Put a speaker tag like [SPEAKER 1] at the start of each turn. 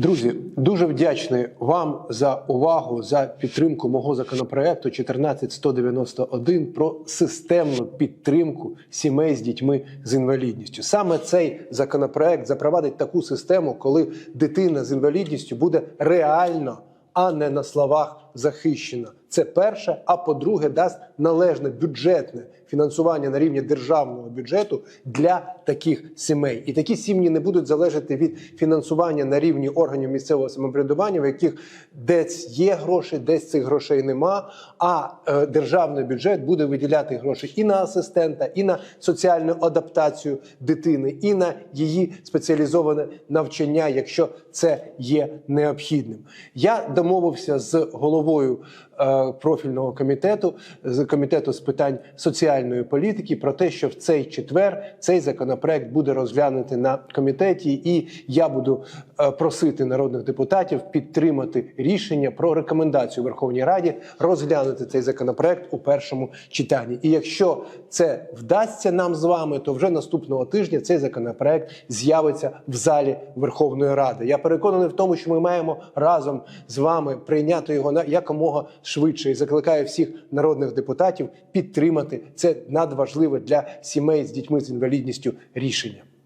[SPEAKER 1] Друзі, дуже вдячний вам за увагу за підтримку мого законопроекту 14191 про системну підтримку сімей з дітьми з інвалідністю. Саме цей законопроект запровадить таку систему, коли дитина з інвалідністю буде реально, а не на словах захищена. Це перше. А по-друге, дасть належне бюджетне фінансування на рівні державного бюджету для таких сімей. І такі сім'ї не будуть залежати від фінансування на рівні органів місцевого самоврядування, в яких десь є гроші, десь цих грошей нема. А е, державний бюджет буде виділяти гроші і на асистента, і на соціальну адаптацію дитини, і на її спеціалізоване навчання, якщо це є необхідним. Я домовився з головою е, профільного комітету з комітету з питань соціальної політики про те, що в цей четвер цей законопроект буде розглянути на комітеті, і я буду е, просити народних депутатів підтримати рішення про рекомендацію Верховній Раді розглянути цей законопроект у першому читанні. І якщо це вдасться нам з вами, то вже наступного тижня цей законопроект з'явиться в залі Верховної Ради. Я переконаний в тому, що ми маємо разом з вами прийняти його на якомога швидше і закликаю всіх народних депутатів підтримати це надважливе для сімей з дітьми з інвалідністю рішення.